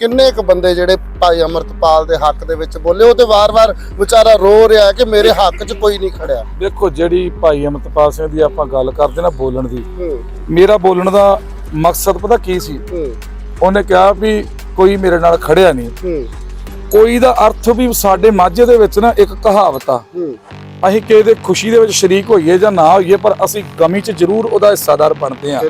ਕਿੰਨੇ ਕੁ ਬੰਦੇ ਜਿਹੜੇ ਭਾਈ ਅਮਰਤਪਾਲ ਦੇ ਹੱਕ ਦੇ ਵਿੱਚ ਬੋਲੇ ਉਹ ਤੇ ਵਾਰ-ਵਾਰ ਵਿਚਾਰਾ ਰੋ ਰਿਹਾ ਕਿ ਮੇਰੇ ਹੱਕ 'ਚ ਕੋਈ ਨਹੀਂ ਖੜਿਆ। ਦੇਖੋ ਜਿਹੜੀ ਭਾਈ ਅਮਰਤਪਾਲ ਸਿੰਘ ਦੀ ਆਪਾਂ ਗੱਲ ਕਰਦੇ ਨਾ ਬੋਲਣ ਦੀ ਮੇਰਾ ਬੋਲਣ ਦਾ ਮਕਸਦ ਪਤਾ ਕੀ ਸੀ? ਉਹਨੇ ਕਿਹਾ ਵੀ ਕੋਈ ਮੇਰੇ ਨਾਲ ਖੜਿਆ ਨਹੀਂ। ਕੋਈ ਦਾ ਅਰਥ ਵੀ ਸਾਡੇ ਮਾਝੇ ਦੇ ਵਿੱਚ ਨਾ ਇੱਕ ਕਹਾਵਤ ਆ। ਅਸੀਂ ਕਿਸੇ ਦੇ ਖੁਸ਼ੀ ਦੇ ਵਿੱਚ ਸ਼ਰੀਕ ਹੋਈਏ ਜਾਂ ਨਾ ਹੋਈਏ ਪਰ ਅਸੀਂ ਗਮੀ 'ਚ ਜ਼ਰੂਰ ਉਹਦਾ ਹਿੱਸਾਦਾਰ ਬਣਦੇ ਆ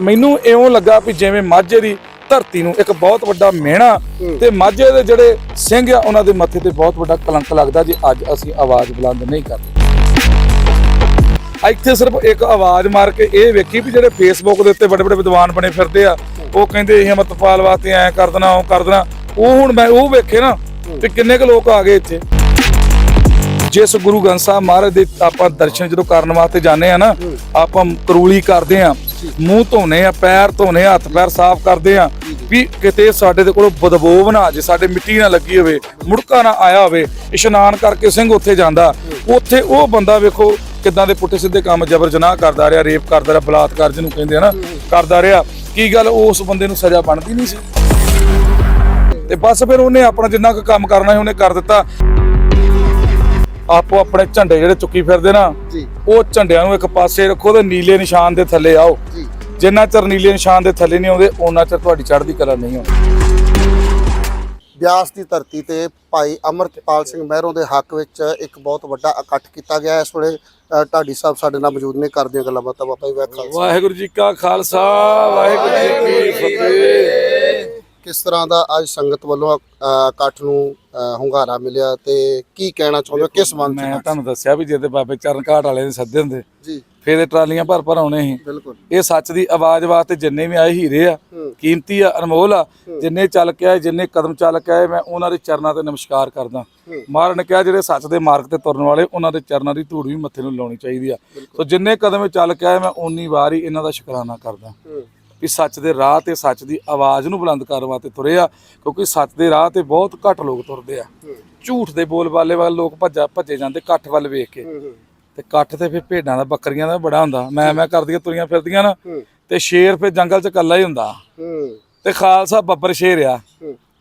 ਮੈਨੂੰ ਇਉਂ ਲੱਗਾ ਵੀ ਜਿਵੇਂ ਮਾਝੇ ਦੀ ਧਰਤੀ ਨੂੰ ਇੱਕ ਬਹੁਤ ਵੱਡਾ ਮਿਹਣਾ। ਤੇ ਮਾਝੇ ਦੇ ਜਿਹੜੇ ਸਿੰਘ ਆ ਉਹਨਾਂ ਦੇ ਮੱਥੇ ਤੇ ਬਹੁਤ ਵੱਡਾ ਕਲੰਕ ਲੱਗਦਾ ਜੇ ਅੱਜ ਅਸੀਂ ਆਵਾਜ਼ ਬੁਲੰਦ ਨਹੀਂ ਕਰਦੇ ਇੱਥੇ ਸਿਰਫ ਇੱਕ ਆਵਾਜ਼ ਮਾਰ ਕੇ ਇਹ ਵੇਖੀ ਵੀ ਜਿਹੜੇ ਫੇਸਬੁੱਕ ਦੇ ਉੱਤੇ ਵੱਡੇ ਵੱਡੇ ਵਿਦਵਾਨ ਬਣੇ ਫਿਰਦੇ ਆ ਉਹ ਕਹਿੰਦੇ ਇਹ ਅਮਰਤਪਾਲ ਵਾਸਤੇ ਐ ਕਰ ਦੇਣਾ ਉਹ ਕਰ ਦੇਣਾ। ਉਹ ਹੁਣ ਮੈਂ ਉਹ ਵੇਖੇ ਨਾ ਤੇ ਕਿੰਨੇ ਕੁ ਲੋਕ ਆ ਗਏ ਇੱਥੇ। ਜਿਸ ਗੁਰੂ ਗ੍ਰੰਥ ਸਾਹਿਬ ਮਹਾਰਾਜ ਦੇ ਆਪਾਂ ਦਰਸ਼ਨ ਜਦੋਂ ਕਰਨ ਵਾਸਤੇ ਜਾਂਦੇ ਆ ਨਾ, ਆਪਾਂ ਕਰੂਲੀ ਕਰਦੇ ਆ, ਮੂੰਹ ਧੋਨੇ ਆ, ਪੈਰ ਧੋਨੇ ਹੱਥ ਪੈਰ ਸਾਫ਼ ਕਰਦੇ ਆ, ਵੀ ਕਿਤੇ ਸਾਡੇ ਦੇ ਕੋਲ ਬਦਬੂ ਨਾ ਜੇ, ਸਾਡੇ ਮਿੱਟੀ ਨਾ ਲੱਗੀ ਹੋਵੇ, ਮੁੜਕਾ ਨਾ ਆਇਆ ਹੋਵੇ, ਇਸ਼ਨਾਨ ਕਰਕੇ ਸਿੰਘ ਉੱਥੇ ਜਾਂਦਾ, ਉੱਥੇ ਉਹ ਬੰਦਾ ਵੇਖੋ ਕਿੱਦਾਂ ਦੇ ਪੁੱਠੇ ਸਿੱਧੇ ਕੰਮ ਜਬਰ ਜਨਾਹ ਕਰਦਾ ਰਿਹਾ, ਰੇਪ ਕਰਦਾ ਰਿਹਾ, ਬਲਾਤਕਾਰ ਜਿਹਨੂੰ ਕਹਿੰਦੇ ਆ ਨਾ, ਕਰਦਾ ਰਿਹਾ, ਕੀ ਗੱਲ ਉਸ ਬੰਦੇ ਨੂੰ ਸਜ਼ਾ ਬਣਦੀ ਨਹੀਂ ਸੀ? ਤੇ ਬਸ ਫਿਰ ਉਹਨੇ ਆਪਣਾ ਜਿੰਨਾ ਕੁ ਕੰਮ ਕਰਨਾ ਸੀ, ਉਹਨੇ ਕਰ ਦਿੱਤਾ। ਆਪੋ ਆਪਣੇ ਝੰਡੇ ਜਿਹੜੇ ਚੁੱਕੀ ਫਿਰਦੇ ਨਾ ਜੀ। ਉਹ ਝੰਡਿਆਂ ਨੂੰ ਇੱਕ ਪਾਸੇ ਰੱਖੋ ਤੇ ਨੀਲੇ ਨਿਸ਼ਾਨ ਦੇ ਥੱਲੇ ਆਓ। ਜੀ। ਜਿੰਨਾ ਚਿਰ ਨੀਲੇ ਨਿਸ਼ਾਨ ਦੇ ਥੱਲੇ ਨਹੀਂ ਆਉਂਦੇ ਉਹਨਾਂ ਚਿਰ ਤੁਹਾਡੀ ਚੜ੍ਹਦੀ ਕਲਾ ਨਹੀਂ ਆਉਂਦੀ। ਬਿਆਸ ਦੀ ਧਰਤੀ ਤੇ ਭਾਈ ਅਮਰਤਪਾਲ ਸਿੰਘ ਮਹਿਰੋਂ ਦੇ ਹੱਕ ਵਿੱਚ ਇੱਕ ਬਹੁਤ ਵੱਡਾ ਇਕੱਠ ਕੀਤਾ ਗਿਆ। ਇਸ ਵੇਲੇ ਢਾਡੀ ਸਾਹਿਬ ਸਾਡੇ ਨਾਲ ਮੌਜੂਦ ਨੇ। ਕਰਦੇ ਹਾਂ ਗੱਲਾਂ ਬਾਤਾਂ ਬਾਬਾ ਜੀ ਵਾਹਿਗੁਰੂ ਜੀ ਕਾ ਖਾਲਸਾ ਵਾਹਿਗੁਰੂ ਜੀ ਕੀ ਫਤਿਹ। ਕਿਸ ਤਰ੍ਹਾਂ ਦਾ ਅੱਜ ਸੰਗਤ ਵੱਲੋਂ ਅ, ਇਕੱਠ ਨੂੰ ਅ, ਹੁੰਗਾਰਾ ਮਿਲਿਆ ਤੇ ਕੀ ਕਹਿਣਾ ਚਾਹੁੰਦੇ ਹੋ? ਕਿਸ ਸੰਬੰਧ ਮੈਂ ਤੁਹਾਨੂੰ ਦੱਸਿਆ ਵੀ ਜੇ ਤੇ ਬਾਬੇ ਚਰਨ ਘਾਟ ਵਾਲੇ ਨੇ ਸੱਦੇ ਹੁੰਦੇ ਜੀ। ਫੇਰ ਇਹ ਟਰਾਲੀਆਂ ਭਰ ਭਰ ਆਉਣੇ ਸੀ। ਬਿਲਕੁਲ। ਇਹ ਸੱਚ ਦੀ ਆਵਾਜ਼ ਵਾਸਤੇ ਜਿੰਨੇ ਵੀ ਆਏ ਹੀਰੇ ਆ ਹੂੰ। ਕੀਮਤੀ ਆ ਅਨਮੋਲ ਆ ਜਿੰਨੇ ਚੱਲ ਕੇ ਆਏ ਜਿੰਨੇ ਕਦਮ ਚੱਲ ਕੇ ਆਏ ਮੈਂ ਉਹਨਾਂ ਦੇ ਚਰਨਾਂ ਤੇ ਨਮਸਕਾਰ ਕਰਦਾ। ਹੂੰ। ਮਹਾਰਾਜ ਨੇ ਕਿਹਾ ਜਿਹੜੇ ਸੱਚ ਦੇ ਮਾਰਗ ਤੇ ਤੁਰਨ ਵਾਲੇ ਉਹਨਾਂ ਦੇ ਚਰਨਾਂ ਦੀ ਧੂੜ ਵੀ ਮੱਥੇ ਨੂੰ ਲਾਉਣੀ ਚਾਹੀਦੀ ਆ। ਸੋ ਜਿੰਨੇ ਕਦਮ ਇਹ ਚੱਲ ਕੇ ਆਏ ਮੈਂ ਉਨੀ ਵਾਰ ਹੀ ਇਹਨਾਂ ਦਾ ਸ਼ੁਕਰਾਨਾ ਕਰਦਾ। ਹੂੰ। ਵੀ ਸੱਚ ਦੇ ਰਾਹ ਤੇ ਸੱਚ ਦੀ ਆਵਾਜ਼ ਨੂੰ ਬੁਲੰਦ ਕਰਨ ਵਾਸਤੇ ਤੁਰੇ ਆ ਕਿਉਂਕਿ ਸੱਚ ਦੇ ਰਾਹ ਤੇ ਬਹੁਤ ਘੱਟ ਲੋਕ ਤੁਰਦੇ ਆ। ਝੂਠ ਦੇ ਬੋਲ ਬਾਲੇ ਵੱਲ ਲੋਕ ਭੱਜਾ ਭੱਜੇ ਜਾਂਦੇ ਇਕੱਠ ਵੱਲ ਵੇਖ ਕੇ। ਤੇ ਇਕੱਠ ਤੇ ਫਿਰ ਭੇਡਾਂ ਦਾ ਬੱਕਰੀਆਂ ਦਾ ਬੜਾ ਹੁੰਦਾ। ਮੈਂ ਮੈਂ ਕਰਦੀਆਂ ਤੁਰੀਆਂ ਫਿਰਦੀਆਂ ਨਾ ਤੇ ਸ਼ੇਰ ਫਿਰ ਜੰਗਲ 'ਚ ਇਕੱਲਾ ਹੀ ਹੁੰਦਾ। ਤੇ ਖਾਲਸਾ ਬੱਬਰ ਸ਼ੇਰ ਆ।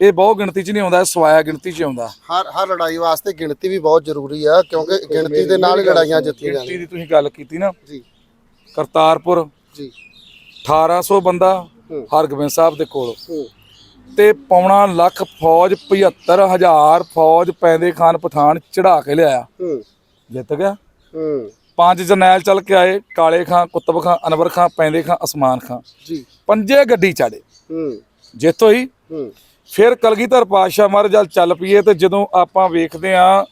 ਇਹ ਬਹੁਤ ਗਿਣਤੀ 'ਚ ਨਹੀਂ ਆਉਂਦਾ ਸਵਾਇਆ ਗਿਣਤੀ 'ਚ ਆਉਂਦਾ। ਹਰ ਹਰ ਲੜਾਈ ਵਾਸਤੇ ਗਿਣਤੀ ਵੀ ਬਹੁਤ ਜ਼ਰੂਰੀ ਆ ਕਿਉਂਕਿ ਗਿਣਤੀ ਦੇ ਨਾਲ ਲੜਾਈਆਂ ਜਿੱਤੀਆਂ ਗਿਣਤੀ ਜਾਂਦੀਆਂ। ਦੀ ਤੁਸੀਂ ਗੱਲ ਕੀਤੀ ਨਾ। ਜੀ। ਕਰਤਾਰਪੁਰ ਜੀ। 1800 ਬੰਦਾ। ਹਰਗੋਬਿੰਦ ਸਾਹਿਬ ਦੇ ਕੋਲ। ਤੇ ਪੌਣਾ ਲੱਖ ਫੌਜ 75000 ਫੌਜ ਪੈਂਦੇ ਖਾਨ ਪਠਾਨ ਚੜਾ ਕੇ ਲਿਆਇਆ। ਜਿੱਤ ਗਿਆ। ਪੰਜ ਜਰਨੈਲ ਚੱਲ ਕੇ ਆਏ ਕਾਲੇ ਖਾਂ ਕੁਤਬ ਖਾਂ ਅਨਵਰ ਖਾਂ ਪੈਂਦੇ ਖਾਂ ਅਸਮਾਨ ਖਾਂ। ਜੀ। ਪੰਜੇ ਗੱਡੀ ਚਾੜੇ। ਜਿੱਤ ਹੋਈ। ਹੂੰ। ਫਿਰ ਕਲਗੀਧਰ ਪਾਤਸ਼ਾਹ ਮਹਾਰਾਜ ਜਲ ਚੱਲ ਪਈਏ ਤੇ ਜਦੋਂ ਆਪਾਂ ਵੇਖਦੇ ਆਂ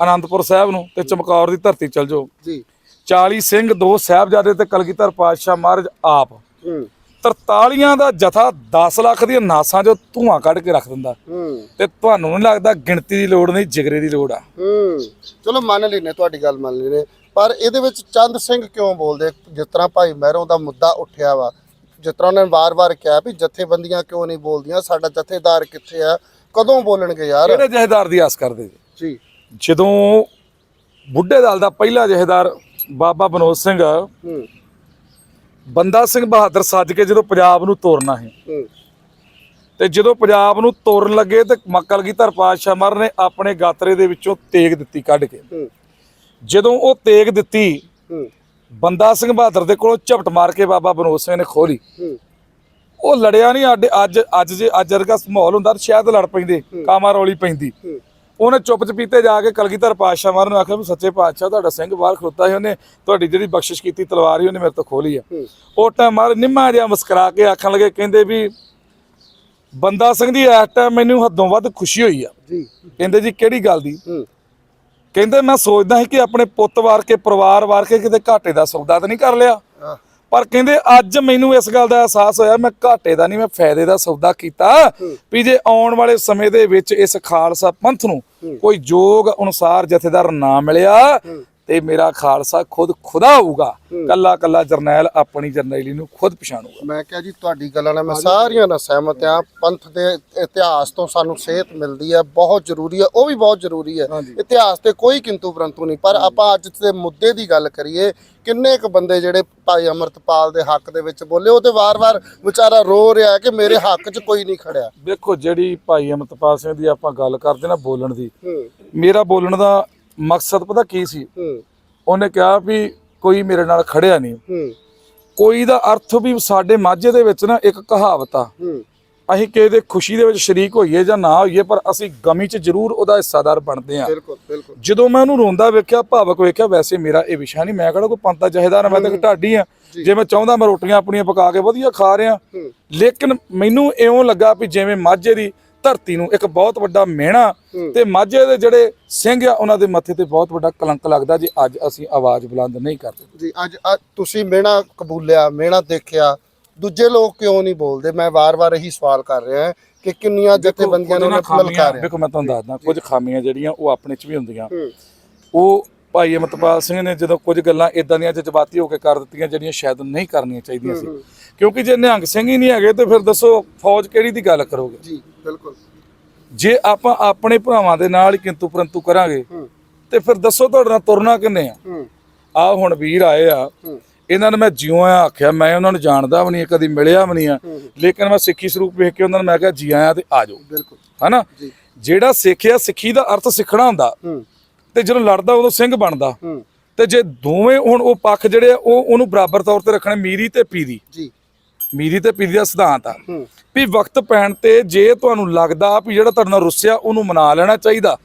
ਆਨੰਦਪੁਰ ਸਾਹਿਬ ਨੂੰ ਤੇ ਚਮਕੌਰ ਦੀ ਧਰਤੀ ਚੱਲ ਜਾਓ। ਜੀ। 40 ਸਿੰਘ ਦੋ ਸਾਹਿਬਜ਼ਾਦੇ ਤੇ ਕਲਗੀਧਰ ਪਾਤਸ਼ਾਹ ਮਹਾਰਾਜ ਆਪ। ਹੂੰ। 43 ਦਾ ਜਥਾ 10 ਲੱਖ ਦੀਆਂ ਨਾਸਾਂ ਜੋ ਧੂਆਂ ਕੱਢ ਕੇ ਰੱਖ ਦਿੰਦਾ। ਤੇ ਤੁਹਾਨੂੰ ਨਹੀਂ ਲੱਗਦਾ ਗਿਣਤੀ ਦੀ ਲੋੜ ਨਹੀਂ ਜਿਗਰੇ ਦੀ ਲੋੜ ਆ। ਹੂੰ। ਚਲੋ ਮੰਨ ਲੈਨੇ ਤੁਹਾਡੀ ਗੱਲ ਮੰਨ ਲੈਨੇ ਪਰ ਇਹਦੇ ਵਿੱਚ ਚੰਦ ਸਿੰਘ ਕਿਉਂ ਬੋਲਦੇ? ਜਿਸ ਤਰ੍ਹਾਂ ਭਾਈ ਮਹਿਰੋਂ ਦਾ ਮੁੱਦਾ ਉੱਠਿਆ ਵਾ। ਜਿਸ ਤਰ੍ਹਾਂ ਉਹਨੇ ਵਾਰ-ਵਾਰ ਕਿਹਾ ਵੀ ਜਥੇਬੰਦੀਆਂ ਕਿਉਂ ਨਹੀਂ ਬੋਲਦੀਆਂ? ਸਾਡਾ ਜਥੇਦਾਰ ਕਿੱਥੇ ਆ? ਕਦੋਂ ਬੋਲਣਗੇ ਯਾਰ? ਕਿਹੜੇ ਜਹੇਦਾਰ ਦੀ ਆਸ ਕਰਦੇ? ਜੀ। ਜਦੋਂ ਬੁੱਢੇ ਦਲ ਦਾ ਪਹਿਲਾ ਜਹੇਦਾਰ ਬਾਬਾ ਬਨੋਦ ਸਿੰਘ ਹੂੰ। ਬੰਦਾ ਸਿੰਘ ਬਹਾਦਰ ਸੱਜ ਕੇ ਜਦੋਂ ਪੰਜਾਬ ਨੂੰ ਤੋਰਨਾ ਹੈ। ਤੇ ਜਦੋਂ ਪੰਜਾਬ ਨੂੰ ਤੋਰਨ ਲੱਗੇ ਤੇ ਮੱਕਲ ਕੀ ਧਰ ਪਾਤਸ਼ਾਹ ਮਰ ਨੇ ਆਪਣੇ ਗਾਤਰੇ ਦੇ ਵਿੱਚੋਂ ਤੇਗ ਦਿੱਤੀ ਕੱਢ ਕੇ। ਜਦੋਂ ਉਹ ਤੇਗ ਦਿੱਤੀ ਬੰਦਾ ਸਿੰਘ ਬਹਾਦਰ ਦੇ ਕੋਲੋਂ ਝਪਟ ਮਾਰ ਕੇ ਬਾਬਾ ਬਨੋਦ ਸਿੰਘ ਨੇ ਖੋਲੀ ਉਹ ਲੜਿਆ ਨਹੀਂ ਅੱਜ ਅੱਜ ਅੱਜ ਜੇ ਅੱਜ ਵਰਗਾ ਮਾਹੌਲ ਹੁੰਦਾ ਤਾਂ ਸ਼ਾਇਦ ਲੜ ਪੈਂਦੇ ਕਾਮਾ ਰੌਲੀ ਪੈਂਦੀ। ਉਹਨੇ ਚੁੱਪ ਚਪੀਤੇ ਜਾ ਕੇ ਕਲਗੀਧਰ ਪਾਤਸ਼ਾਹ ਮਾਰ ਨੂੰ ਆਖਿਆ ਵੀ ਸੱਚੇ ਪਾਤਸ਼ਾਹ ਤੁਹਾਡਾ ਸਿੰਘ ਬਾਹਰ ਖਲੋਤਾ ਸੀ ਉਹਨੇ ਤੁਹਾਡੀ ਜਿਹੜੀ ਬਖਸ਼ਿਸ਼ ਕੀਤੀ ਤਲਵਾਰ ਹੀ ਉਹਨੇ ਮੇਰੇ ਤੋਂ ਖੋਲੀ ਆ। ਉਹ ਟਾਈਮ ਮਾਰ ਨਿੰਮਾ ਜਿਹਾ ਮੁਸਕਰਾ ਕੇ ਆਖਣ ਲੱਗੇ ਕਹਿੰਦੇ ਵੀ ਬੰਦਾ ਸਿੰਘ ਦੀ ਇਸ ਟਾਈਮ ਮੈਨੂੰ ਹੱਦੋਂ ਵੱਧ ਖੁਸ਼ੀ ਹੋਈ ਆ। ਜੀ। ਕਹਿੰਦੇ ਜੀ ਕਿਹੜੀ ਗੱਲ ਦੀ? ਕਹਿੰਦੇ ਮੈਂ ਸੋਚਦਾ ਸੀ ਕਿ ਆਪਣੇ ਪੁੱਤ ਵਾਰ ਕੇ ਪਰਿਵਾਰ ਵਾਰ ਕੇ ਕਿਤੇ ਘਾਟੇ ਦਾ ਸੌਦਾ ਤਾਂ ਨਹੀਂ ਕਰ ਲਿਆ। ਪਰ ਕਹਿੰਦੇ ਅੱਜ ਮੈਨੂੰ ਇਸ ਗੱਲ ਦਾ ਅਹਿਸਾਸ ਹੋਇਆ ਮੈਂ ਘਾਟੇ ਦਾ ਨਹੀਂ ਮੈਂ ਫਾਇਦੇ ਦਾ ਸੌਦਾ ਕੀਤਾ ਵੀ ਜੇ ਆਉਣ ਵਾਲੇ ਸਮੇਂ ਦੇ ਵਿੱਚ ਇਸ ਖਾਲਸਾ ਪੰਥ ਨੂੰ ਕੋਈ ਯੋਗ ਅਨੁਸਾਰ ਜਥੇਦਾਰ ਨਾ ਮਿਲਿਆ ਤੇ ਮੇਰਾ ਖਾਲਸਾ ਖੁਦ ਖੁਦਾ ਹੋਊਗਾ। ਕੱਲਾ ਕੱਲਾ ਜਰਨੈਲ ਆਪਣੀ ਜਰਨੈਲੀ ਨੂੰ ਖੁਦ ਪਛਾਣੂਗਾ। ਮੈਂ ਕਿਹਾ ਜੀ ਤੁਹਾਡੀ ਗੱਲਾਂ ਨਾਲ ਮੈਂ ਸਾਰੀਆਂ ਨਾਲ ਸਹਿਮਤ ਆ ਪੰਥ ਦੇ ਇਤਿਹਾਸ ਤੋਂ ਸਾਨੂੰ ਸੇਧ ਮਿਲਦੀ ਹੈ ਬਹੁਤ ਜ਼ਰੂਰੀ ਹੈ ਉਹ ਵੀ ਬਹੁਤ ਜ਼ਰੂਰੀ ਹੈ। ਇਤਿਹਾਸ ਤੇ ਕੋਈ ਕਿੰਤੂ ਪਰੰਤੂ ਨਹੀਂ। ਪਰ ਆਪਾਂ ਅੱਜ ਦੇ ਮੁੱਦੇ ਦੀ ਗੱਲ ਕਰੀਏ ਕਿੰਨੇ ਕੁ ਬੰਦੇ ਜਿਹੜੇ ਭਾਈ ਅਮਰਤਪਾਲ ਦੇ ਹੱਕ ਦੇ ਵਿੱਚ ਬੋਲੇ ਉਹ ਤੇ ਵਾਰ-ਵਾਰ ਵਿਚਾਰਾ ਰੋ ਰਿਹਾ ਕਿ ਮੇਰੇ ਹੱਕ 'ਚ ਕੋਈ ਨਹੀਂ ਖੜਿਆ। ਦੇਖੋ ਜਿਹੜੀ ਭਾਈ ਅਮਰਤਪਾਲ ਸਿੰਘ ਦੀ ਆਪਾਂ ਗੱਲ ਕਰਦੇ ਨਾ ਬੋਲਣ ਦੀ ਮੇਰਾ ਬੋਲਣ ਦਾ ਮਕਸਦ ਪਤਾ ਕੀ ਸੀ? ਉਹਨੇ ਕਿਹਾ ਵੀ ਕੋਈ ਮੇਰੇ ਨਾਲ ਖੜਿਆ ਨਹੀਂ। ਕੋਈ ਦਾ ਅਰਥ ਵੀ ਸਾਡੇ ਮਾਝੇ ਦੇ ਵਿੱਚ ਨਾ ਇੱਕ ਕਹਾਵਤ ਆ। ਅਸੀਂ ਕਿਸੇ ਦੇ ਖੁਸ਼ੀ ਦੇ ਵਿੱਚ ਸ਼ਰੀਕ ਹੋਈਏ ਜਾਂ ਨਾ ਹੋਈਏ ਪਰ ਅਸੀਂ ਗਮੀ 'ਚ ਜ਼ਰੂਰ ਉਹਦਾ ਹਿੱਸਾਦਾਰ ਬਣਦੇ ਆ ਬਿਲਕੁਲ ਬਿਲਕੁਲ। ਜਦੋਂ ਮੈਂ ਉਹਨੂੰ ਰੋਂਦਾ ਵੇਖਿਆ ਭਾਵਕ ਵੇਖਿਆ ਵੈਸੇ ਮੇਰਾ ਇਹ ਵਿਸ਼ਾ ਨਹੀਂ ਮੈਂ ਕਿਹੜਾ ਕੋਈ ਦਾ ਜਹੇਦਾਰ ਮੈਂ ਤਾਂ ਢਾਡੀ ਆ ਜੇ। ਮੈਂ ਚਾਹੁੰਦਾ ਮੈਂ ਰੋਟੀਆਂ ਆਪਣੀਆਂ ਪਕਾ ਕੇ ਵਧੀਆ ਖਾ ਰਿਹਾ। ਲੇਕਿਨ ਮੈਨੂੰ ਇਉਂ ਲੱਗਾ ਵੀ ਜਿਵੇਂ ਮਾਝੇ ਦੀ ਧਰਤੀ ਨੂੰ ਇੱਕ ਬਹੁਤ ਵੱਡਾ ਮਿਹਣਾ। ਤੇ ਮਾਝੇ ਦੇ ਜਿਹੜੇ ਸਿੰਘ ਆ ਉਹਨਾਂ ਦੇ ਮੱਥੇ ਤੇ ਬਹੁਤ ਵੱਡਾ ਕਲੰਕ ਲੱਗਦਾ ਜੇ ਅੱਜ ਅਸੀਂ ਆਵਾਜ਼ ਬੁਲੰਦ ਨਹੀਂ ਕਰਦੇ। ਜੀ ਅੱਜ ਤੁਸੀਂ ਮਿਹਣਾ ਕਬੂਲਿਆ ਮਿਹਣਾ ਦੇਖਿਆ ਦੂਜੇ ਲੋਕ ਕਿਉਂ ਨਹੀਂ ਬੋਲਦੇ? ਮੈਂ ਵਾਰ-ਵਾਰ ਇਹੀ ਸਵਾਲ ਕਰ ਰਿਹਾ ਕਿ ਕਿੰਨੀਆਂ ਜਥੇਬੰਦੀਆਂ ਨੇ ਉਹਨਾਂ ਲਲਕਾਰਿਆ ਵੇਖੋ ਮੈਂ ਤੁਹਾਨੂੰ ਦੱਸਦਾ ਕੁਝ ਖਾਮੀਆਂ ਜਿਹੜੀਆਂ ਉਹ ਆਪਣੇ 'ਚ ਵੀ ਹੁੰਦੀਆਂ। ਉਹ ਭਾਈ ਅਮਰਤਪਾਲ ਸਿੰਘ ਨੇ ਜਦੋਂ ਕੁਝ ਗੱਲਾਂ ਇਦਾਂ ਦੀਆਂ ਜਜ਼ਬਾਤੀ ਹੋ ਕੇ ਕਰ ਦਿੱਤੀਆਂ ਜਿਹੜੀਆਂ ਸ਼ਾਇਦ ਨਹੀਂ ਕਰਨੀਆਂ ਚਾਹੀਦੀਆਂ ਸੀ। ਕਿਉਂਕਿ ਜੇ ਨਿਹੰਗ ਸਿੰਘ ਹੀ ਨਹੀਂ ਹੈਗੇ ਤੇ ਫਿਰ ਦੱਸੋ ਫੌਜ ਕਿਹੜੀ ਦੀ ਗੱਲ ਕਰੋਗੇ? ਜੀ ਬਿਲਕੁਲ। ਜੇ ਆਪਾਂ ਆਪਣੇ ਭਰਾਵਾਂ ਦੇ ਨਾਲ ਕਿੰਤੂ ਪਰੰਤੂ ਕਰਾਂਗੇ ਤੇ ਫਿਰ ਦੱਸੋ ਤੁਹਾਡੇ ਨਾਲ ਤੁਰਨਾ ਕਿੰਨੇ ਆ? ਆ ਹੁਣ ਵੀਰ ਆਏ ਆ। ਇਹਨਾਂ ਨੂੰ ਮੈਂ ਜਿਉਂ ਆ ਆਖਿਆ ਮੈਂ ਉਹਨਾਂ ਨੂੰ ਜਾਣਦਾ ਵੀ ਨਹੀਂ ਕਦੀ ਮਿਲਿਆ ਵੀ ਨਹੀਂ ਆ। ਲੇਕਿਨ ਮੈਂ ਸਿੱਖੀ ਸਰੂਪ ਵੇਖ ਕੇ ਉਹਨਾਂ ਨੂੰ ਮੈਂ ਕਿਹਾ ਜੀ ਆਇਆਂ ਤੇ ਆ ਜਾਓ। ਬਿਲਕੁਲ। ਹਨਾ? ਜਿਹੜਾ ਸਿੱਖਿਆ ਸਿੱਖੀ ਦਾ ਅਰਥ ਸਿੱਖਣਾ ਹੁੰਦਾ ਹੂੰ। ਤੇ ਜਦੋਂ ਲੜਦਾ ਉਦੋਂ ਸਿੰਘ ਬਣਦਾ। ਤੇ ਜੇ ਦੋਵੇਂ ਹੁਣ ਉਹ ਪੱਖ ਜਿਹੜੇ ਆ ਉਹ ਉਹਨੂੰ ਬਰਾਬਰ ਤੌਰ ਤੇ ਰੱਖਣੇ ਮੀਰੀ ਤੇ ਪੀਰੀ। ਜੀ। ਮੀਰੀ ਤੇ ਪੀਰੀ ਦਾ ਸਿਧਾਂਤ ਆ। ਵੀ ਵਕਤ ਪੈਣ ਤੇ ਜੇ ਤੁਹਾਨੂੰ ਲੱਗਦਾ ਵੀ ਜਿਹੜਾ ਤੁਹਾਡੇ ਨਾਲ ਰੁੱਸਿਆ ਉਹਨੂੰ ਮਨਾ ਲੈਣਾ ਚਾਹੀਦਾ।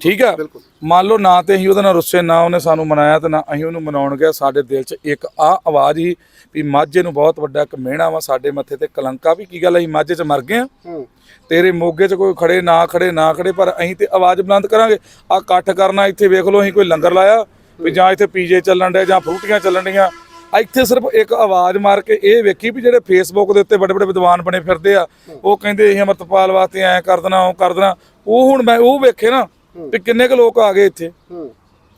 ਠੀਕ ਆ? ਮੰਨ ਲਓ ਨਾ ਤੇ ਅਸੀਂ ਉਹਦੇ ਨਾਲ ਰੁੱਸੇ ਨਾ ਉਹਨੇ ਸਾਨੂੰ ਮਨਾਇਆ ਤੇ ਨਾ ਅਸੀਂ ਉਹਨੂੰ ਮਨਾਉਣ ਗਿਆ ਸਾਡੇ ਦਿਲ 'ਚ ਇੱਕ ਆ ਆਵਾਜ਼ ਹੀ ਵੀ ਮਾਝੇ ਨੂੰ ਬਹੁਤ ਵੱਡਾ ਇੱਕ ਮਿਹਣਾ ਵਾ ਸਾਡੇ ਮੱਥੇ ਤੇ ਕਲੰਕਾ ਵੀ ਕੀ ਗੱਲ ਅਸੀਂ ਮਾਝੇ 'ਚ ਮਰ ਗਏ ਆ। ਤੇਰੇ ਮੋਗੇ 'ਚ ਕੋਈ ਖੜੇ ਨਾ ਖੜੇ ਨਾ ਖੜੇ ਪਰ ਅਸੀਂ ਤੇ ਆਵਾਜ਼ ਬੁਲੰਦ ਕਰਾਂਗੇ। ਆ ਇਕੱਠ ਕਰਨਾ ਇੱਥੇ ਵੇਖ ਲਓ ਅਸੀਂ ਕੋਈ ਲੰਗਰ ਲਾਇਆ ਵੀ ਜਾਂ ਇੱਥੇ ਪੀਜੇ ਚੱਲਣ ਡੇ ਜਾਂ ਫਰੂਟੀਆਂ ਚੱਲਣ ਡੀਆਂ ਇੱਥੇ ਸਿਰਫ ਇੱਕ ਆਵਾਜ਼ ਮਾਰ ਕੇ ਇਹ ਵੇਖੀ ਵੀ ਜਿਹੜੇ ਫੇਸਬੁੱਕ ਦੇ ਉੱਤੇ ਵੱਡੇ ਵੱਡੇ ਵਿਦਵਾਨ ਬਣੇ ਫਿਰਦੇ ਆ ਉਹ ਕਹਿੰਦੇ ਅਸੀਂ ਅਮਰਤਪਾਲ ਵਾਸਤੇ ਐ ਕਰ ਦੇਣਾ ਉਹ ਕਰ ਦੇਣਾ। ਉਹ ਹੁਣ ਮੈਂ ਉਹ ਵੇਖੇ ਨਾ ਵੀ ਕਿੰਨੇ ਕੁ ਲੋਕ ਆ ਗਏ ਇੱਥੇ।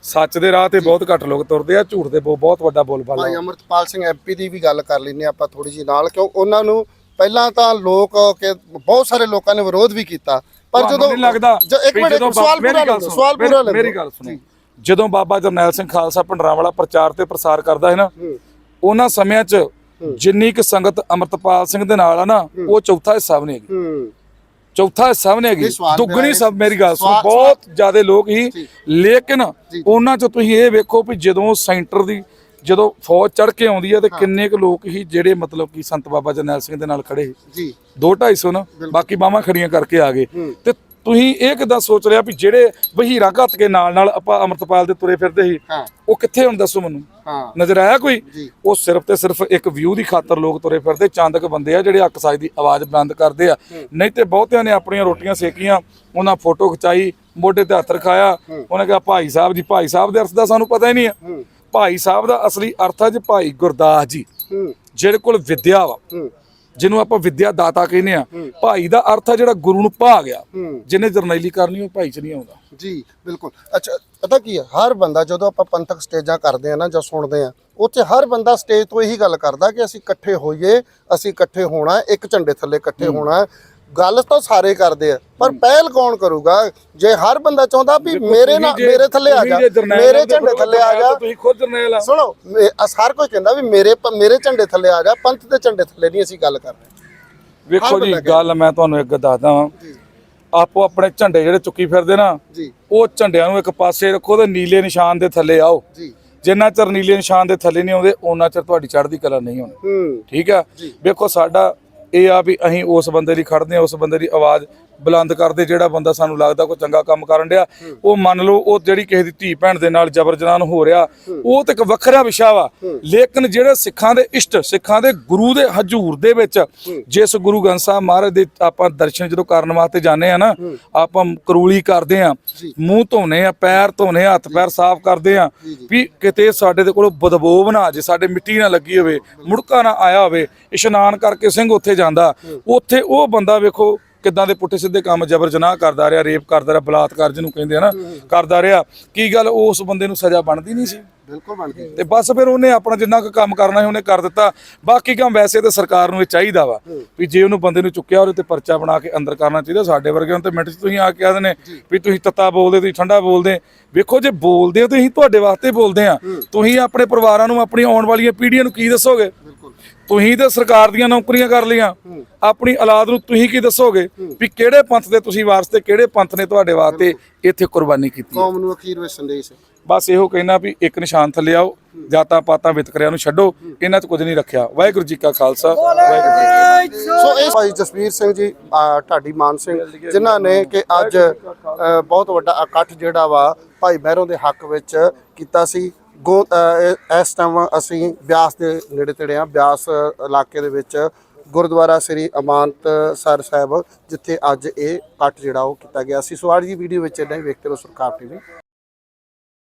ਸੱਚ ਦੇ ਰਾਹ ਤੇ ਬਹੁਤ ਘੱਟ ਲੋਕ ਤੁਰਦੇ ਆ ਝੂਠ ਦੇ ਬਹੁ- ਬਹੁਤ ਵੱਡਾ ਬੋਲਬਾਲਾ ਭਾਈ ਅਮਰਤਪਾਲ ਸਿੰਘ ਐਮਪੀ ਦੀ ਵੀ ਗੱਲ ਕਰ ਲੈਨੇ ਆਪਾਂ ਥੋੜੀ ਜੀ ਨਾਲ ਕਿਉਂ ਉਹਨਾਂ ਨੂੰ ਪਹਿਲਾਂ ਤਾਂ ਲੋਕ ਕਿ ਬਹੁਤ ਸਾਰੇ ਲੋਕਾਂ ਨੇ ਵਿਰੋਧ ਵੀ ਕੀਤਾ ਪਰ ਜਦੋਂ ਨਹੀਂ ਲੱਗਦਾ ਇੱਕ ਮਿੰਟ ਸਵਾਲ ਪੂਰਾ ਗੱਲ ਲੈ ਸੁਣੋ, ਸਵਾਲ ਪੂਰਾ ਲੈ ਮੇਰੀ ਗੱਲ ਸੁਣੋ। ਜਦੋਂ ਬਾਬਾ ਜਰਨੈਲ ਸਿੰਘ ਖਾਲਸਾ ਭੰਡਰਾਂ ਵਾਲਾ ਪ੍ਰਚਾਰ ਤੇ ਪ੍ਰਸਾਰ ਕਰਦਾ ਹੈ ਨਾ ਉਹਨਾਂ ਸਮਿਆਂ 'ਚ ਜਿੰਨੀ ਕੁ ਸੰਗਤ ਅਮਰਤਪਾਲ ਸਿੰਘ ਦੇ ਨਾਲ ਆ ਨਾ ਉਹ ਚੌਥਾ ਹਿੱਸਾ ਵੀ ਨਹੀਂ ਹੈਗੀ। ਹੂੰ। ਚੌਥਾ ਹਿੱਸਾ ਵੀ ਨਹੀਂ ਹੈਗੀ ਦੁੱਗਣੀ ਸਭ ਮੇਰੀ ਗੱਲ ਸੁਣੋ ਬਹੁਤ ਜ਼ਿਆਦਾ ਲੋਕ ਹੀ। ਲੇਕਿਨ। ਉਹਨਾਂ 'ਚ ਤੁਸੀਂ ਇਹ ਵੇਖੋ ਵੀ ਜਦੋਂ ਸੈਂਟਰ ਦੀ ਜਦੋਂ ਫੌਜ ਚੜ ਕੇ ਆਉਂਦੀ ਹੈ ਤੇ ਕਿੰਨੇ ਕੁ ਲੋਕ ਹੀ ਜਿਹੜੇ ਮਤਲਬ ਕਿ ਸੰਤ ਬਾਬਾ ਜਰਨੈਲ ਸਿੰਘ ਦੇ ਨਾਲ ਖੜੇ ਸੀ ਜੀ ਦੋ 250 ਨਾ ਬਾਕੀ ਬਾਹਾਂ ਖੜੀਆਂ ਕਰਕੇ ਆ ਗਏ। ਤੇ ਤੁਸੀਂ ਇਹ ਕਿਦਾਂ ਸੋਚ ਰਿਹਾ ਵੀ ਜਿਹੜੇ ਵਹੀਰਾ ਘੱਤ ਕੇ ਨਾਲ ਨਾਲ ਆਪਾਂ ਅਮਰਤਪਾਲ ਦੇ ਤੁਰੇ ਫਿਰਦੇ ਸੀ ਉਹ ਕਿੱਥੇ ਹੁਣ ਦੱਸੋ ਮੈਨੂੰ? ਨਜ਼ਰ ਆਇਆ ਕੋਈ। ਉਹ ਸਿਰਫ ਤੇ ਸਿਰਫ ਇੱਕ ਵਿਊ ਦੀ ਖਾਤਰ ਲੋਕ ਤੁਰੇ ਫਿਰਦੇ ਚੰਦਕ ਬੰਦੇ ਆ ਜਿਹੜੇ ਹੱਕ ਸਾਜ ਦੀ ਆਵਾਜ਼ ਬੁਲੰਦ ਕਰਦੇ ਆ। ਨਹੀਂ ਤੇ ਬਹੁਤਿਆਂ ਨੇ ਆਪਣੀਆਂ ਰੋਟੀਆਂ ਸੇਕੀਆਂ ਉਹਨਾਂ ਫੋਟੋ ਖਿਚਾਈ ਮੋਢੇ ਤੇ ਹੱਥ ਰਖਾਇਆ। ਉਹਨੇ ਕਿਹਾ ਭਾਈ ਸਾਹਿਬ ਜੀ ਭਾਈ ਸਾਹਿਬ ਦੇ ਅਰਥ ਦਾ ਸਾਨੂੰ ਪਤਾ ਹੀ ਨਹੀਂ ਆ। ਭਾਈ ਸਾਹਿਬ ਦਾ ਅਸਲੀ ਅਰਥ ਹੈ ਜੀ ਭਾਈ ਗੁਰਦਾਸ ਜੀ। ਜਿਹੜੇ ਕੋਲ ਵਿਦਿਆ ਵਾ। ਜਿਹਨੂੰ ਆਪਾਂ ਵਿਦਿਆ ਦਾਤਾ ਕਹਿੰਦੇ ਆ ਭਾਈ ਦਾ ਅਰਥ ਹੈ ਜਿਹੜਾ ਗੁਰੂ ਨੂੰ ਭਾ ਗਿਆ ਜਿਹਨੇ ਜਰਨੈਲੀ ਕਰਨੀ ਉਹ ਭਾਈ ਚ ਨਹੀਂ ਆਉਂਦਾ। ਜੀ ਬਿਲਕੁਲ। ਅੱਛਾ ਪਤਾ ਕੀ ਹੈ ਹਰ ਬੰਦਾ ਜਦੋਂ ਆਪਾਂ ਪੰਥਕ ਸਟੇਜਾਂ ਕਰਦੇ ਆ ਨਾ ਜਾਂ ਸੁਣਦੇ ਆ ਉੱਥੇ ਹਰ ਬੰਦਾ ਸਟੇਜ ਤੋਂ ਇਹੀ ਗੱਲ ਕਰਦਾ ਕਿ ਅਸੀਂ ਇਕੱਠੇ ਹੋਈਏ ਅਸੀਂ ਇਕੱਠੇ ਹੋਣਾ ਇੱਕ ਝੰਡੇ ਥੱਲੇ ਇਕੱਠੇ ਹੋਣਾ। ਗੱਲ ਤਾਂ ਸਾਰੇ ਕਰਦੇ ਆ ਪਰ ਪਹਿਲ ਕੌਣ ਕਰੂਗਾ? ਜੇ ਹਰ ਬੰਦਾ ਚਾਹੁੰਦਾ ਵੀ ਮੇਰੇ ਨਾਲ ਮੇਰੇ ਥੱਲੇ ਆ ਜਾ ਮੇਰੇ ਝੰਡੇ ਥੱਲੇ ਆ ਜਾ। ਤੁਸੀਂ ਖੁਦ ਜਰਨੈਲ ਆ। ਸੁਣੋ ਹਰ ਕੋਈ ਕਹਿੰਦਾ ਵੀ ਮੇਰੇ ਮੇਰੇ ਝੰਡੇ ਥੱਲੇ ਆ ਜਾ ਪੰਥ ਦੇ ਝੰਡੇ ਥੱਲੇ ਨਹੀਂ ਅਸੀਂ ਗੱਲ ਕਰ ਰਹੇ। ਵੇਖੋ ਜੀ ਗੱਲ ਮੈਂ ਤੁਹਾਨੂੰ ਇੱਕ ਦੱਸਦਾ ਵਾਂ। ਆਪੋ ਆਪਣੇ ਝੰਡੇ ਜਿਹੜੇ ਚੁੱਕੀ ਫਿਰਦੇ ਨਾ ਉਹ ਝੰਡਿਆਂ ਨੂੰ ਇੱਕ ਪਾਸੇ ਰੱਖੋ ਤੇ ਨੀਲੇ ਨਿਸ਼ਾਨ ਦੇ ਥੱਲੇ ਆਓ। ਜੀ। ਜਿੰਨਾ ਚਿਰ ਨੀਲੇ ਨਿਸ਼ਾਨ ਦੇ ਥੱਲੇ ਨਹੀਂ ਆਉਂਦੇ ਉਹਨਾਂ ਚਿਰ ਤੁਹਾਡੀ ਚੜ੍ਹਦੀ ਕਲਾ ਨਹੀਂ ਹੋਣੀ। ਠੀਕ ਆ? ਵੇਖੋ ਸਾਡਾ ਇਹ ਆ ਵੀ ਅਸੀਂ ਉਸ ਬੰਦੇ ਲਈ ਖੜਦੇ ਆ ਉਸ ਬੰਦੇ ਦੀ ਆਵਾਜ਼ ਬੁਲੰਦ ਕਰਦੇ ਜਿਹੜਾ ਬੰਦਾ ਸਾਨੂੰ ਲੱਗਦਾ ਕੋਈ ਚੰਗਾ ਕੰਮ ਕਰਨ ਡਿਆ ਉਹ ਮੰਨ ਲਓ ਉਹ ਜਿਹੜੀ ਕਿਸੇ ਦੀ ਧੀ ਭੈਣ ਦੇ ਨਾਲ ਜਬਰ ਜਨਾਨ ਹੋ ਰਿਹਾ ਉਹ ਤੇ ਇੱਕ ਵੱਖਰਾ ਵਿਸ਼ਾ ਵਾ। ਲੇਕਿਨ ਜਿਹੜੇ ਸਿੱਖਾਂ ਦੇ ਇਸ਼ਟ ਸਿੱਖਾਂ ਦੇ ਗੁਰੂ ਦੇ ਹਜੂਰ ਦੇ ਵਿੱਚ ਜਿਸ ਗੁਰੂ ਗ੍ਰੰਥ ਸਾਹਿਬ ਮਹਾਰਾਜ ਦੇ ਆਪਾਂ ਦਰਸ਼ਨ ਜਦੋਂ ਕਰਨ ਵਾਸਤੇ ਜਾਂਦੇ ਆ ਨਾ ਆਪਾਂ ਕਰੂਲੀ ਕਰਦੇ ਆ ਮੂੰਹ ਧੋਨੇ ਆ ਪੈਰ ਧੋਨੇ ਹੱਥ ਪੈਰ ਸਾਫ਼ ਕਰਦੇ ਆ ਵੀ ਕਿਤੇ ਸਾਡੇ ਦੇ ਕੋਲ ਬਦਬੂ ਬਣਾ ਜੇ ਸਾਡੇ ਮਿੱਟੀ ਨਾ ਲੱਗੀ ਹੋਵੇ ਮੁੜਕਾ ਨਾ ਆਇਆ ਹੋਵੇ ਇਸ਼ਨਾਨ ਕਰਕੇ ਸਿੰਘ ਉੱਥੇ ਜਾਂਦਾ ਉੱਥੇ ਉਹ ਬੰਦਾ ਵੇਖੋ ਕਿੱਦਾਂ ਦੇ ਪੁੱਠੇ ਸਿੱਧੇ ਕੰਮ ਜਬਰ ਜਨਾਹ ਕਰਦਾ ਰਿਹਾ ਰੇਪ ਕਰਦਾ ਰਿਹਾ ਬਲਾਤਕਾਰ ਜਿਹਨੂੰ ਕਹਿੰਦੇ ਆ ਨਾ ਕਰਦਾ ਰਿਹਾ। ਕੀ ਗੱਲ ਉਸ ਬੰਦੇ ਨੂੰ ਸਜ਼ਾ ਬਣਦੀ ਨਹੀਂ ਸੀ? ਬਿਲਕੁਲ ਬਣਦੀ ਤੇ ਬਸ ਫਿਰ ਉਹਨੇ ਆਪਣਾ ਜਿੰਨਾ ਕੁ ਕੰਮ ਕਰਨਾ ਸੀ ਉਹਨੇ ਕਰ ਦਿੱਤਾ। ਬਾਕੀ ਕੰਮ ਵੈਸੇ ਤੇ ਸਰਕਾਰ ਨੂੰ ਇਹ ਚਾਹੀਦਾ ਵਾ ਵੀ ਜੇ ਉਹਨੂੰ ਬੰਦੇ ਨੂੰ ਚੁੱਕਿਆ ਉਹਦੇ ਤੇ ਪਰਚਾ ਬਣਾ ਕੇ ਅੰਦਰ ਕਰਨਾ ਚਾਹੀਦਾ। ਸਾਡੇ ਵਰਗਿਆਂ ਨੂੰ ਤੇ ਮਿੰਟ 'ਚ ਤੁਸੀਂ ਆ ਕੇ ਆਖਦੇ ਨੇ ਵੀ ਤੁਸੀਂ ਤੱਤਾ ਬੋਲਦੇ ਤੁਸੀਂ ਠੰਡਾ ਬੋਲਦੇ। ਵੇਖੋ ਜੇ ਬੋਲਦੇ ਹੋ ਤੁਸੀਂ ਤੁਹਾਡੇ ਵਾਸਤੇ ਬੋਲਦੇ ਆ। ਤੁਸੀਂ ਆਪਣੇ ਪਰਿਵਾਰਾਂ ਨੂੰ ਆਪਣੀ ਆਉਣ ਵਾਲੀਆਂ ਪੀੜ੍ਹੀਆਂ ਨੂੰ ਕੀ ਦੱਸੋਗੇ? ਬਿਲਕੁਲ। ਤੁਸੀਂ ਤੇ ਸਰਕਾਰ ਦੀਆਂ ਨੌਕਰੀਆਂ ਕਰ ਲੀਆਂ ਆਪਣੀ ਔਲਾਦ ਨੂੰ ਤੁਸੀਂ ਕੀ ਦੱਸੋਗੇ ਵੀ ਕਿਹੜੇ ਪੰਥ ਦੇ ਤੁਸੀਂ ਵਾਰਸ ਤੇ ਕਿਹੜੇ ਪੰਥ ਨੇ ਤੁਹਾਡੇ ਵਾਸਤੇ ਇੱਥੇ ਕੁਰਬਾਨੀ ਕੀਤੀ? ਕੌਮ ਨੂੰ ਅਖੀਰ ਵਿੱਚ ਸੰਦੇਸ਼ ਬਸ ਇਹੋ ਕਹਿਣਾ ਵੀ ਇੱਕ ਨਿਸ਼ਾਨ ਥੱਲੇ ਆਓ ਜਾਤਾਂ ਪਾਤਾਂ ਵਿਤਕਰਿਆਂ ਨੂੰ ਛੱਡੋ ਇਹਨਾਂ 'ਚ ਕੁਝ ਨਹੀਂ ਰੱਖਿਆ। ਵਾਹਿਗੁਰੂ ਜੀ ਕਾ ਖਾਲਸਾ ਵਾਹਿਗੁਰੂ ਜੀ ਕੀ ਫਤਿਹ। ਸੋ ਇਹ ਭਾਈ ਜਸਵੀਰ ਸਿੰਘ ਜੀ ਢਾਡੀ ਮਾਨ ਸਿੰਘ ਜਿਨ੍ਹਾਂ ਨੇ ਕਿ ਅੱਜ ਬਹੁਤ ਵੱਡਾ ਇਕੱਠ ਜਿਹੜਾ ਵਾ ਭਾਈ ਮਹਿਰੋਂ ਦੇ ਹੱਕ ਵਿੱਚ ਕੀਤਾ ਸੀ। ਗੋ- ਅਹ, ਇਹ- ਇਸ ਟਾਈਮ ਅਸੀਂ ਬਿਆਸ ਦੇ ਨੇੜੇ ਤੇੜੇ ਆ ਬਿਆਸ ਇਲਾਕੇ ਦੇ ਵਿੱਚ ਗੁਰਦੁਆਰਾ ਸ੍ਰੀ ਅਮਾਨਤ ਸਰ ਸਾਹਿਬ, ਜਿੱਥੇ ਅੱਜ ਇਹ ਇਕੱਠ ਜਿਹੜਾ ਉਹ ਕੀਤਾ ਗਿਆ। ਸੀ ਸੋ ਅੱਜ ਦੀ ਵੀਡੀਓ ਵਿੱਚ ਇੰਨਾ ਹੀ ਵੇਖਦੇ ਰਹੋ, ਸਰਕਾਰ ਟੀਵੀ।